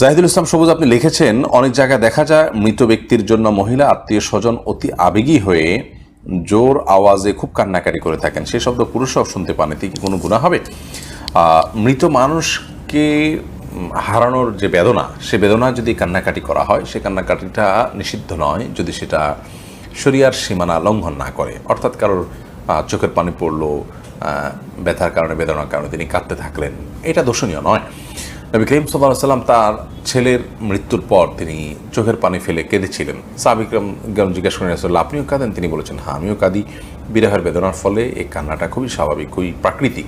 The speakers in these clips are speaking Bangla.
জাহিদুল ইসলাম সবুজ, আপনি লিখেছেন, অনেক জায়গায় দেখা যায় মৃত ব্যক্তির জন্য মহিলা আত্মীয় স্বজন অতি আবেগী হয়ে জোর আওয়াজে খুব কান্নাকাটি করে থাকেন। সে শব্দ পুরুষরাও শুনতে পান, এতে কি কোনো গুণা হবে? মৃত মানুষকে হারানোর যে বেদনা, সে বেদনা যদি কান্নাকাটি করা হয়, সে কান্নাকাটিটা নিষিদ্ধ নয় যদি সেটা শরিয়ার সীমানা লঙ্ঘন না করে। অর্থাৎ কারোর চোখের পানি পড়ল ব্যথার কারণে, বেদনার কারণে তিনি কাঁদতে থাকলেন, এটা দোষণীয় নয়। নবী করিম সাল্লাহ সাল্লাম তার ছেলের মৃত্যুর পর তিনি চোখের পানি ফেলে কেঁদেছিলেন। সাবিকরম জিজ্ঞাসা করেন আসলে আপনিও কাঁদেন? তিনি বলেছেন হ্যাঁ আমিও কাঁদি। বিরহের বেদনার ফলে এই কান্নাটা খুবই স্বাভাবিক, খুবই প্রাকৃতিক।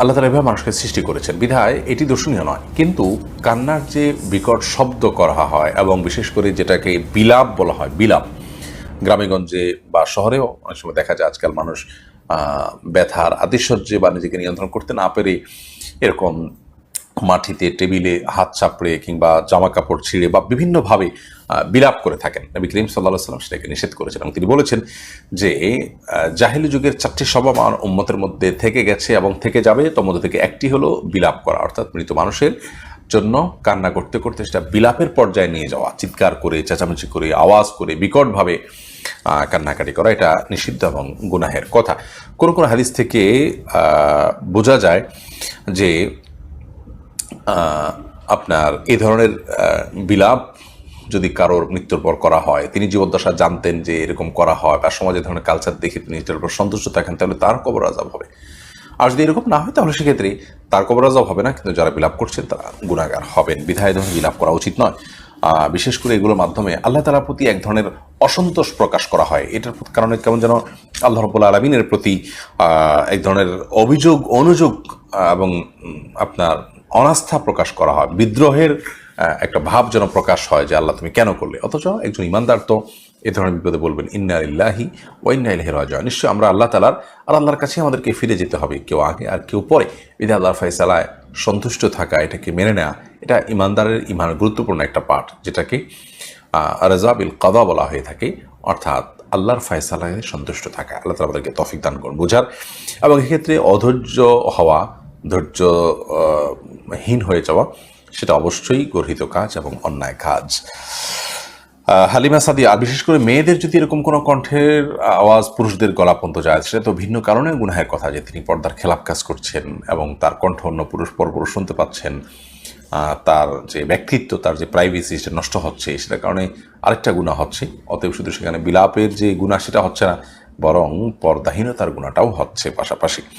আল্লাহ তালা এভাবে মানুষকে সৃষ্টি করেছেন। বিধায় এটি দর্শনীয় নয়, কিন্তু কান্নার যে বিকট শব্দ করা হয় এবং বিশেষ করে যেটাকে বিলাপ বলা হয়, বিলাপ, গ্রামেগঞ্জে বা শহরেও অনেক সময় দেখা যায় আজকাল মানুষ ব্যথার আতিশয্যে বা নিজেকে নিয়ন্ত্রণ করতে না পেরে এরকম মাটিতে টেবিলে হাত চাপড়ে কিংবা জামা কাপড় ছিঁড়ে বা বিভিন্নভাবে বিলাপ করে থাকেন। নবী করিম সাল্লাহ সাল্লাম সেটাকে নিষেধ করেছেন এবং তিনি বলেছেন যে জাহিলি যুগের চারটি স্বভাব আমার মধ্যে থেকে গেছে এবং থেকে যাবে তোর মধ্যে থেকে একটি হলো বিলাপ করা, অর্থাৎ মৃত মানুষের জন্য কান্না করতে করতে সেটা বিলাপের পর্যায়ে নিয়ে যাওয়া, চিৎকার করে, চেঁচামেচি করে, আওয়াজ করে, বিকটভাবে কান্নাকাটি করা, এটা নিষিদ্ধ এবং গুনাহের কথা। কোন কোন হাদিস থেকে বোঝা যায় যে আপনার এই ধরনের বিলাপ যদি কারোর মৃত্যুর পর করা হয়, তিনি জীবদ্দশা জানতেন যে এরকম করা হয় বা সমাজে ধরনের কালচার দেখে তিনি এটার উপর সন্তুষ্ট থাকেন, তাহলে তার কবর আজাব হবে। আর যদি এরকম না হয়, তাহলে সেক্ষেত্রে তার কবর আজাব হবে না, কিন্তু যারা বিলাপ করছেন তারা গুণাগার হবেন। বিধায় ধরনের বিলাপ করা উচিত নয়। বিশেষ করে এগুলোর মাধ্যমে আল্লাহ তালার প্রতি এক ধরনের অসন্তোষ প্রকাশ করা হয়। এটার কারণে কেমন যেন আল্লাহ রবুল আলমিনের প্রতি এক ধরনের অভিযোগ, অনুযোগ এবং আপনার অনাস্থা প্রকাশ করা হয়। বিদ্রোহের একটা ভাব যেন প্রকাশ হয় যে আল্লাহ তুমি কেন করলে? অথচ একজন ইমানদার তো এ ধরনের বিপদে বলবেন, ইন্না ইল্লাহি ওয়াইন্না ইলাইহি রাজিউন। নিশ্চয় আমরা আল্লাহ তালার আর আল্লাহর কাছে আমাদেরকে ফিরে যেতে হবে কেউ আগে আর কেউ পরে। বিধা আল্লাহর ফয়সালায় সন্তুষ্ট থাকা, এটাকে মেনে নেওয়া এটা ইমানদারের ইমানের গুরুত্বপূর্ণ একটা পাঠ, যেটাকে রাজাবিল কাদা বলা হয়ে থাকে। অর্থাৎ আল্লাহর ফয়সালায় সন্তুষ্ট থাকা, আল্লাহ তালা আমাদেরকে তফিক দান করুন বোঝার। এবং এক্ষেত্রে অধৈর্য হওয়া, ধৈর্য হীন হয়ে যাওয়া, সেটা অবশ্যই গর্হিত কাজ এবং অন্যায় কাজ। হালিমা সাদিয়া, আর বিশেষ করে মেয়েদের যদি এরকম কোনো কণ্ঠের আওয়াজ পুরুষদের গলা পর্যন্ত যায়, সেটা তো ভিন্ন কারণে গুনাহের কথা যে তিনি পর্দার খেলাপ কাজ করছেন এবং তার কণ্ঠ অন্য পুরুষ পর পুরুষ শুনতে পাচ্ছেন। তার যে ব্যক্তিত্ব, তার যে প্রাইভেসি সেটা নষ্ট হচ্ছে, সেটার কারণে আরেকটা গুণা হচ্ছে। অতএব শুধু সেখানে বিলাপের যে গুণা সেটা হচ্ছে না, বরং পর্দাহীনতার গুণাটাও হচ্ছে পাশাপাশি।